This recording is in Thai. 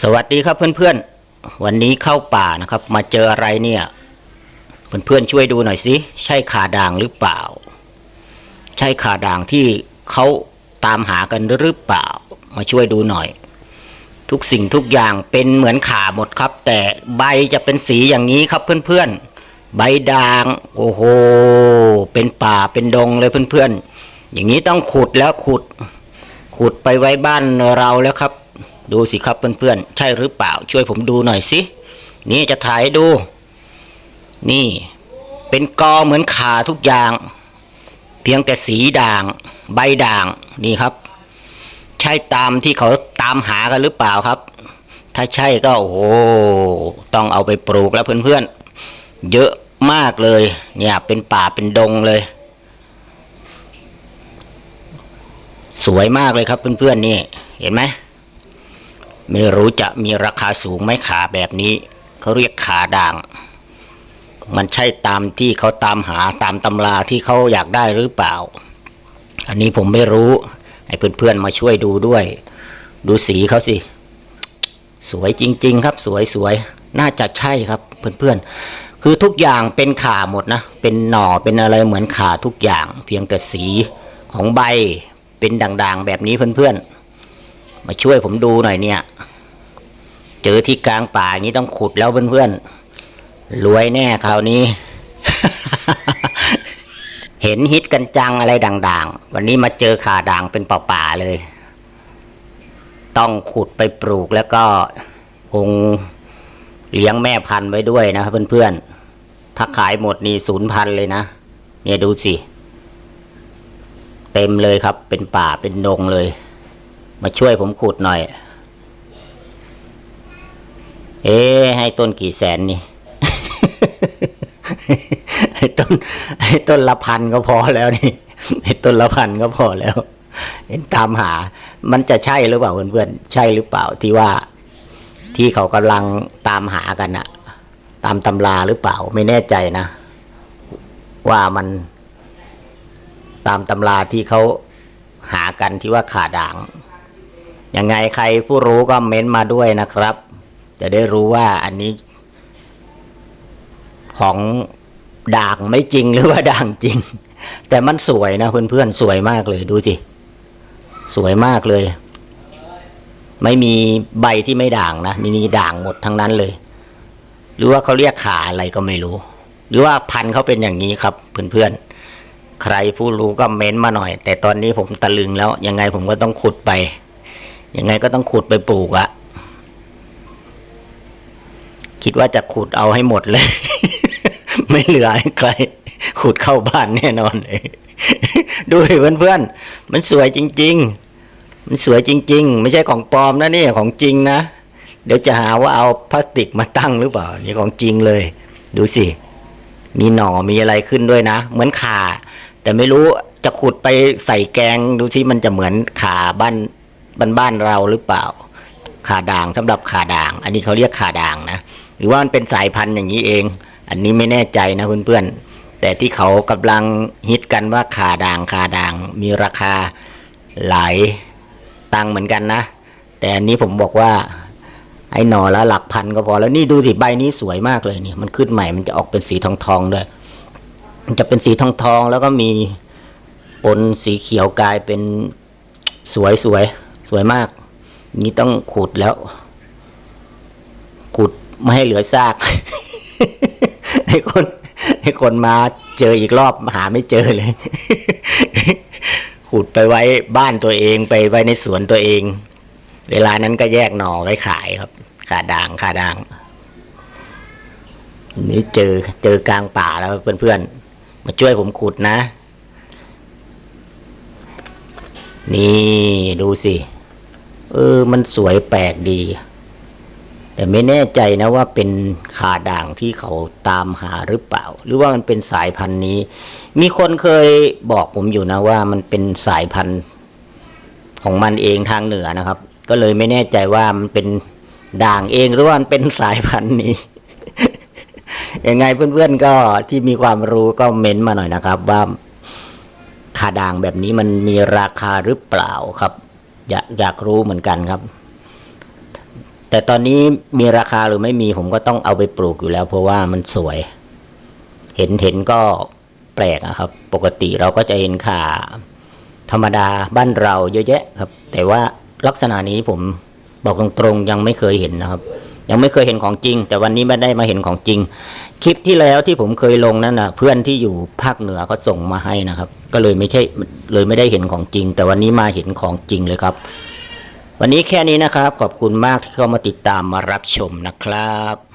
สวัสดีครับเพื่อนๆ วันนี้เข้าป่านะครับ มาเจออะไรเนี่ย เพื่อนๆช่วยดูหน่อยสิใช่ขาด่างหรือเปล่า ใช่ขาด่างที่เขาตามหากันหรือเปล่า มาช่วยดูหน่อย ทุกสิ่งทุกอย่างเป็นเหมือนขาหมดครับ แต่ใบจะเป็นสีอย่างนี้ครับเพื่อนๆ ใบด่าง โอ้โหเป็นป่าเป็นดงเลยเพื่อนๆ อย่างนี้ต้องขุดแล้วขุด ขุดไปไว้บ้านเราแล้วครับ ดูสิครับเพื่อนๆ ใช่หรือเปล่า ช่วยผมดูหน่อยสิ นี่จะถ่ายดู นี่ เป็นกอเหมือนขาทุกอย่าง เพียงแต่สีด่าง ใบด่าง นี่ครับ ใช่ตามที่เขาตามหากันหรือเปล่าครับ ถ้าใช่ก็โอ้โห ต้องเอาไปปลูกแล้วเพื่อนๆ เยอะมากเลย เนี่ยเป็นป่าเป็นดงเลย สวยมากเลยครับเพื่อนๆนี่ เห็นไหม ไม่รู้จะมีราคาสูงไหมขาแบบนี้ เขาเรียกขาด่าง มันใช่ตามที่เขาตามหาตามตำราที่เขาอยากได้หรือเปล่า อันนี้ผมไม่รู้ ให้เพื่อนๆมาช่วยดูด้วย ดูสีเขาสิ สวยจริง ๆ ครับ สวยสวยน่าจะใช่ครับ เพื่อนๆ คือทุกอย่างเป็นขาหมดนะ เป็นหน่อเป็นอะไรเหมือนขาทุกอย่าง เพียงแต่สีของใบเป็นด่างๆแบบนี้เพื่อนๆ มาช่วยผมดูหน่อยเนี่ย เจอที่กลางป่าอย่างนี้ต้องขุดแล้วเพื่อนๆรวยแน่คราวนี้ เห็นฮิตกันจังอะไรด่าง ๆ วันนี้มาเจอขาด่างเป็นป่าๆเลย ต้องขุดไปปลูกแล้วก็คงเลี้ยงแม่พันธุ์ไว้ด้วยนะครับเพื่อนๆถ้าขายหมดนี่ศูนย์พันเลยนะเนี่ยดูสิเต็มเลยครับเป็นป่าเป็นดงเลย มาช่วยผมขุดหน่อย เอ๊ให้ต้นกี่แสนนี่ ให้ต้นให้ต้นละพันก็พอแล้วนี่ให้ต้นละพันก็พอแล้ว เห็นตามหา มันจะใช่หรือเปล่าเพื่อนๆใช่หรือเปล่าที่ว่า ที่เขากำลังตามหากันอะตามตำราหรือเปล่า ไม่แน่ใจนะ ว่ามันตามตำราที่เขาหากันที่ว่าขาด่างยังไงใครผู้รู้ก็เม้นมาด้วยนะครับ จะได้รู้ว่าอันนี้ของด่างไม่จริงหรือว่าด่างจริง แต่มันสวยนะเพื่อนๆสวยมากเลยดูสิสวยมากเลย ไม่มีใบที่ไม่ด่างนะมีนี่ด่างหมดทั้งนั้นเลย หรือว่าเขาเรียกขาอะไรก็ไม่รู้ หรือว่าพันเขาเป็นอย่างนี้ครับ เพื่อนๆใครผู้รู้ก็เม้นมาหน่อย แต่ตอนนี้ผมตะลึงแล้ว ยังไงผมก็ต้องขุดไป ยังไงก็ต้องขุดไปปลูกอะ คิดว่าจะขุดเอาให้หมดเลย ไม่เหลือใคร ขุดเข้าบ้านแน่นอนเลยดูดิเพื่อนมันสวยจริง ๆ มันสวยจริง ๆ ไม่ใช่ของปลอมนะนี่ของจริงนะ เดี๋ยวจะหาว่าเอาพลาสติกมาตั้งหรือเปล่า นี่ของจริงเลย ดูสิ มีหน่อมีอะไรขึ้นด้วยนะ เหมือนขาแต่ไม่รู้จะขุดไปใส่แกงดูที่มันจะเหมือนขาบ้านบ้านบ้านเราหรือเปล่า ขาด่างสำหรับขาด่าง อันนี้เขาเรียกขาด่างนะ หรือว่ามันเป็นสายพันธุ์อย่างนี้เอง อันนี้ไม่แน่ใจนะเพื่อนๆ แต่ที่เขากำลังฮิตกันว่าขาด่างขาด่างมีราคาหลายตังเหมือนกันนะ แต่อันนี้ผมบอกว่าไอ้หน่อละหลักพันก็พอแล้วนี่ดูสิใบนี้สวยมากเลยนี่มันขึ้นใหม่มันจะออกเป็นสีทองทองด้วยมันจะเป็นสีทองทองแล้วก็มีปนสีเขียวกลายเป็นสวยสวยสวยมาก นี่ต้องขุดแล้ว ไม่ให้เหลือซากให้คนให้คนมาเจออีกรอบหาไม่เจอเลยขุดไปไว้บ้านตัวเองไปไว้ในสวนตัวเอง เวลานั้นก็แยกหน่อไว้ขายครับขาด่างขาด่าง นี่เจอเจอกลางป่าแล้วเพื่อนๆมาช่วยผมขุดนะ นี่ดูสิ เออมันสวยแปลกดี แต่ไม่แน่ใจนะว่าเป็นขาด่างที่เขาตามหาหรือเปล่า หรือว่ามันเป็นสายพันธุ์นี้ มีคนเคยบอกผมอยู่นะว่ามันเป็นสายพันธุ์ของมันเองทางเหนือนะครับ ก็เลยไม่แน่ใจว่ามันเป็นด่างเองหรือว่ามันเป็นสายพันธุ์นี้ยังไงเพื่อนๆก็ที่มีความรู้ก็เม้นต์มาหน่อยนะครับ ว่าขาด่างแบบนี้มันมีราคาหรือเปล่าครับ อยากอยากรู้เหมือนกันครับ แต่ตอนนี้มีราคาหรือไม่มีผมก็ต้องเอาไปปลูกอยู่แล้ว เพราะว่ามันสวย เห็นเห็นก็แปลกอะครับ ปกติเราก็จะเห็นขาธรรมดาบ้านเราเยอะแยะครับ แต่ว่าลักษณะนี้ผมบอกตรงๆยังไม่เคยเห็นนะครับ ยังไม่เคยเห็นของจริง แต่วันนี้ไม่ได้มาเห็นของจริง คลิปที่แล้วที่ผมเคยลงนั่นนะเพื่อนที่อยู่ภาคเหนือเขาส่งมาให้นะครับ ก็เลยไม่ใช่เลยไม่ได้เห็นของจริง แต่วันนี้มาเห็นของจริงเลยครับ วันนี้แค่นี้นะครับ ขอบคุณมากที่เข้ามาติดตามมารับชมนะครับ